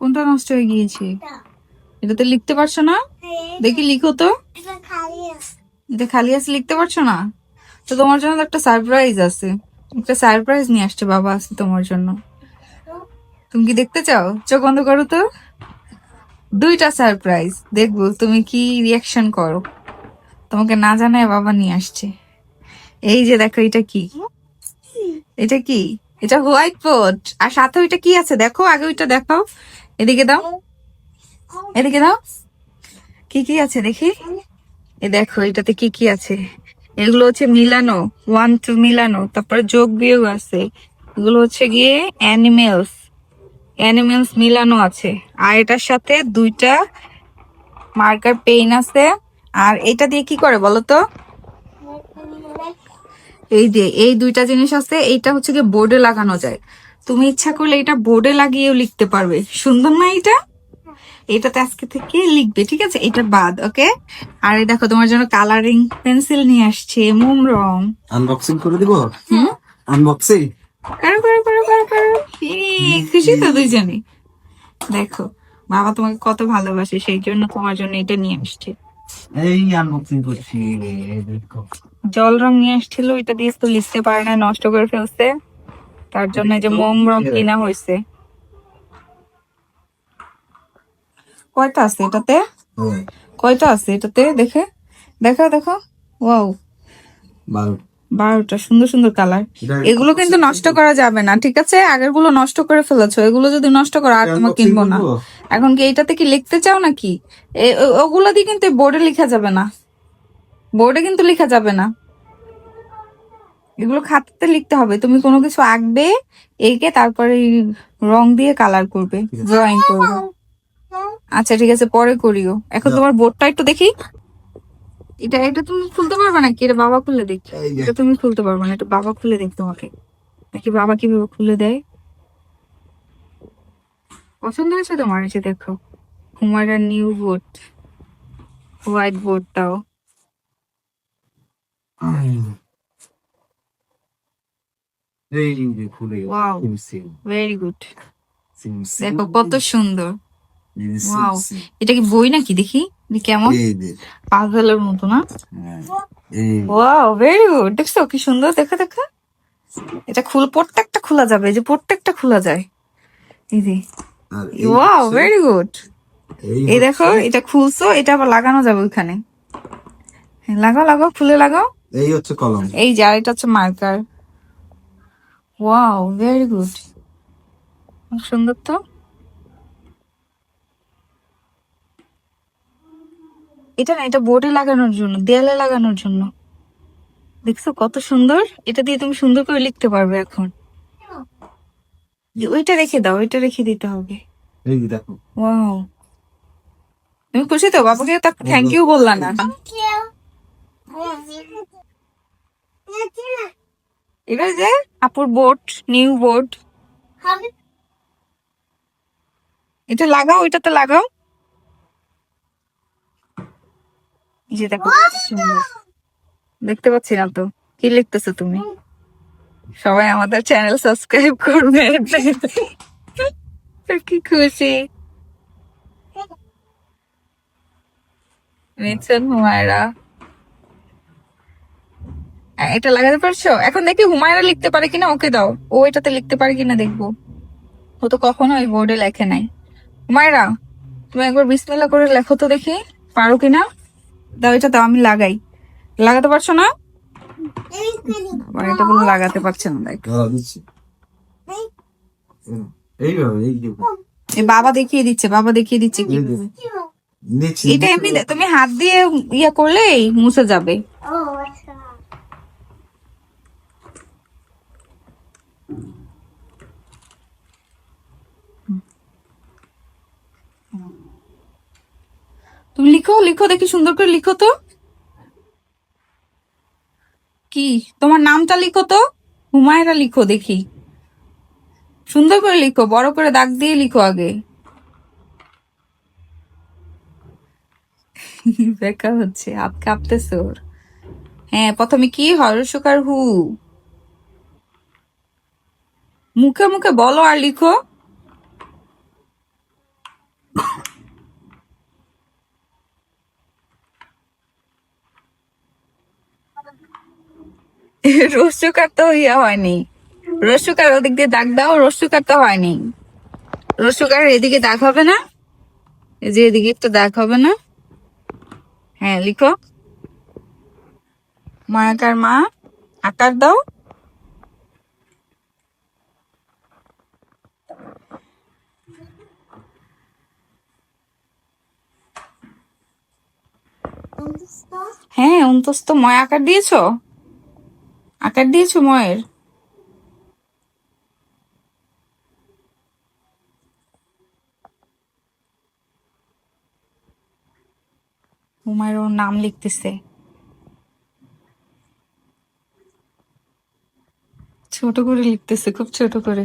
কোনটা নষ্ট হয়ে গিয়েছে? এটাতে লিখতে পারছ না? দেখি লিখো তো। এটা খালি আছে। লিখতে পারছ না? তো তোমার জন্য একটা সারপ্রাইজ আছে। একটা সারপ্রাইজ নিয়ে আসছে বাবা আছে তোমার জন্য। তুমি কি দেখতে চাও? চোখ বন্ধ করো তো। দুইটা সারপ্রাইজ দেখব তুমি কি রিয়াকশন করো। তোমাকে না জানায় বাবা নিয়ে আসছে। এই যে দেখো এটা কি? এটা কি? এটা হোয়াইট বোর্ড। আর সাথে ওইটা কি আছে? দেখো, আগে ওইটা দেখাও। এদিকে দাও। এদিকে দাও। কি কি আছে দেখি? এ দেখো, এটাতে কি কি আছে? এগুলো হচ্ছে মিলানো ওয়ান টু মিলানো। তারপরে যোগ বিয়োগ আছে। এগুলো হচ্ছে গিয়ে অ্যানিমেলস অ্যানিমেলস মিলানো আছে। আর এটার সাথে দুইটা মার্কার পেইন আছে। আর এটা দিয়ে কি করে বলো তো? এই যে এই দুইটা জিনিস আছে এইটা হচ্ছে গিয়ে বোর্ডে লাগানো যায়। তুমি ইচ্ছা করলে এটা বোর্ডে লাগিয়েও লিখতে পারবে। সুন্দর না এটা? এটাতে আজকে থেকে লিখবে ঠিক আছে? এটা বাদ ওকে? আর এই দেখো তোমার জন্য কালারিং পেন্সিল নিয়ে আসছে মোম রং। আনবক্সিং করে দিব? হুম? আনবক্সিং করো করো করো করো করো। খুশি তো দুইজনে? দেখো বাবা তোমাকে কত ভালোবাসে সেই জন্য তোমার জন্য এটা নিয়ে আসছে। এই আনবক্সিং করছি দেখো। জল রং নিয়ে আসছিল এটা দিয়ে তো লিখতে পারে না নষ্ট করে ফেলছে। তার জন্য যে মোম রং কিনা হয়েছে। কয়টা আছে এটাতে? কয়টা আছে এটাতে? দেখে দেখো দেখো। ওয়াও। বারোটা সুন্দর সুন্দর কালার। এগুলো কিন্তু নষ্ট করা যাবে না ঠিক আছে? আগেরগুলো নষ্ট করে ফেলেছো এগুলো যদি নষ্ট করো আর তোমার কিনবো না। এখন কি এইটাতে কি লিখতে চাও নাকি? ওগুলো দিয়ে কিন্তু বোর্ডে লেখা যাবে না। বোর্ডে কিন্তু লেখা যাবে না। এগুলো খাতাতে লিখতে হবে। তুমি কোনো কিছু আঁকবে এঁকে তারপরে রং দিয়ে কালার করবে ড্রয়িং করবে। আচ্ছা ঠিক আছে পরে করিও। এখন তোমার বোর্ডটা একটু দেখি। এটা এটা তুমি খুলতে পারবে নাকি? এটা বাবা খুলে দেখি। এটা তুমি খুলতে পারবে না এটা বাবা খুলে দেখ তোমাকে। নাকি বাবা কীভাবে খুলে দেয়? পছন্দ হয়েছে তোমার? এসে দেখো হুমায়রা নিউ বোর্ড হোয়াইট বোর্ডটাও। এই ভেরি গুড। দেখো কত সুন্দর। ওয়াও এটা কি বই নাকি? দেখি কেমন। পাজলের মতো না? হ্যাঁ, ওয়াও ভেরি গুড দেখছ কি সুন্দর? দেখো দেখো। এটা খুল প্রত্যেকটা খোলা যাবে যে প্রত্যেকটা খোলা যায়। এই যে। ওয়াও হচ্ছে- ভেরি গুড এই দেখো এটা খুলছো এটা আবার লাগানো যাবে ওখানে হ্যাঁ, লাগাও লাগাও খুলে লাগাও। এই হচ্ছে কলম। এই যে এটা হচ্ছে মার্কার। ওয়াও ভেরি গুড সুন্দর তো। এটা না এটা বোর্ডে লাগানোর জন্য দেয়ালে লাগানোর জন্য। দেখছ কত সুন্দর? এটা দিয়ে তুমি সুন্দর করে লিখতে পারবে এখন। ওইটা রেখে দাও ওইটা রেখে দিতে হবে। এই দেখো। ওয়াও। তুমি খুশি তো? বাবাকে তো থ্যাংক ইউ বললা না। এবার যে আপুর নিউ এটা লাগাও লাগাও। যে দেখো দেখতে পাচ্ছি না তো, কি লিখতেছো তুমি? সবাই আমাদের চ্যানেল সাবস্ক্রাইব করবে। কি খুশি। নিচ্ছেন হুমায়রা এটা লাগাতে পারছ? এখন দেখি হুমায়রা লিখতে পারে কিনা ওকে দাও। ও এটাতে লিখতে পারে কিনা দেখব। ও তো কখনো ওই বোর্ডে লেখে নাই। হুমায়রা তুমি একবার বিসমিল্লা করে লেখো তো দেখি। পারো কিনা? দাও এটা দাও আমি লাগাই। লাগাতে পারছ না? এটা বলে লাগাতে পারছে না দেখ। বাবা দেখিয়ে দিচ্ছে বাবা দেখিয়ে দিচ্ছে কি এটা এমনি তুমি হাত দিয়ে ইয়ে করলেই মুছে যাবে তুমি লিখো দেখি, সুন্দর করে লিখো তো। কি? তোমার নামটা লিখো তো। হুমায়রা লিখো দেখি। সুন্দর করে লিখো, বড় করে দাগ দিয়ে লিখো আগে। বেকার হচ্ছে, হাত কাঁপতেছে ওর। হ্যাঁ প্রথমে কি? হরসকার হু। মুখে মুখে বলো আর লিখো। রস্যকার তো ইয়া হয়নি। রস্যকার ওদিক দিয়ে দাগ দাও রস্যকার তো হয়নি। রস্যকার এদিকে দাগ হবে না? এই যে এদিকে তো দাগ হবে না? হ্যাঁ লিখো। মায়াকার মা আকার দাও। হ্যাঁ অন্তস্ত ময় আকার দিয়েছ? আকার দিয়েছ ময়ের? হুমায়ের ওর নাম লিখতেছে। ছোট করে লিখতেছে, খুব ছোট করে।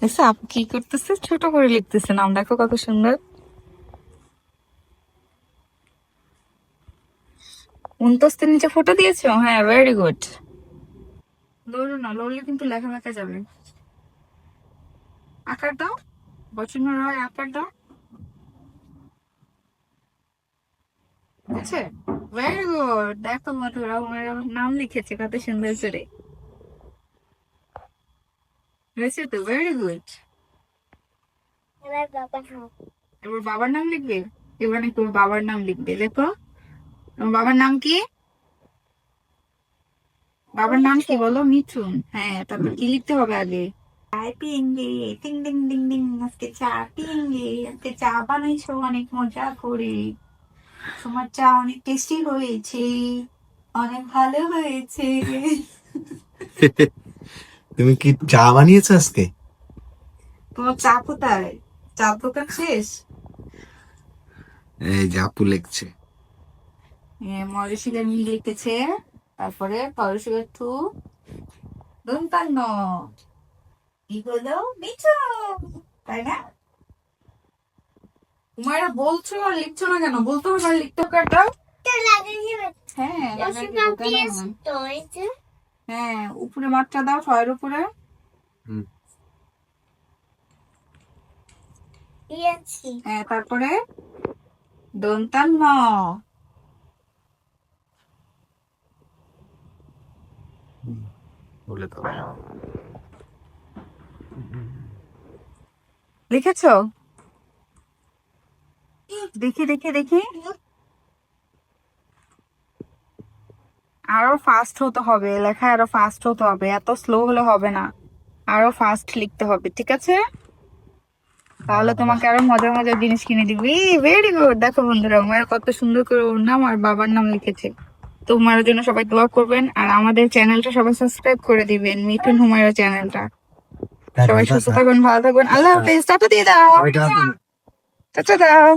দেখছ আপু কি করতেছে? ছোট করে লিখতেছে নাম, দেখো কত সুন্দর। উনতস্তের নিচে ফটো দিয়েছ? হ্যাঁ ভেরি গুড লড়ো না লড়লে কিন্তু লেখা লেখা যাবে। আকার দাও বচন রয় আকার দাও। আছে ভেরি গুড দেখো মধুরা আমার নাম লিখেছে কত সুন্দর করে। হয়েছে তো ভেরি গুড এবার বাবার নাম। লিখবে? এবার নাকি বাবার নাম লিখবে? দেখো তোমার বাবার নাম কি? বাবার নাম কি বলো? মিঠুন। হ্যাঁ তারপর কি লিখতে হবে আগে? চায় পিঙ্গি টিং ডিং ডিং ডিং আজকে চা পিঙ্গি আজকে চা বানাইছো অনেক মজা করে। তোমার চা অনেক টেস্টি হয়েছে অনেক ভালো হয়েছে। তুমি কি চা বানিয়েছো আজকে? তোমার চা কোথায়? চা দোকান শেষ? এই আপু লিখছে। মরশিকার মি লিখেছে। তারপরে পরশিকার টু মিঠু তাই না? তোমারা বলছো আর লিখছো না কেন? বলতে হবে আর লিখতে হবে হ্যাঁ হ্যাঁ। উপরে মাত্রা দাও ছয়ের উপরে। হ্যাঁ তারপরে দন্তান্ন লিখেছো? দেখি দেখি দেখি। আরও ফাস্ট হতে হবে লেখা আরও ফাস্ট হতে হবে, এত স্লো হলে হবে না। আরও ফাস্ট লিখতে হবে, ঠিক আছে? তাহলে তোমাকে আরও মজার মজার জিনিস কিনে দিবি। ভেরি গুড দেখো বন্ধুরা আমার কত সুন্দর করে ওর নাম আর বাবার নাম লিখেছে। তোমার জন্য সবাই দোয়া করবেন। আর আমাদের চ্যানেলটা সবাই সাবস্ক্রাইব করে দিবেন মিঠুন হুমায়রা চ্যানেলটা সবাই সুস্থ থাকবেন ভালো থাকবেন আল্লাহ হাফেজ টাটা দিয়ে দাও। টাটা দাও।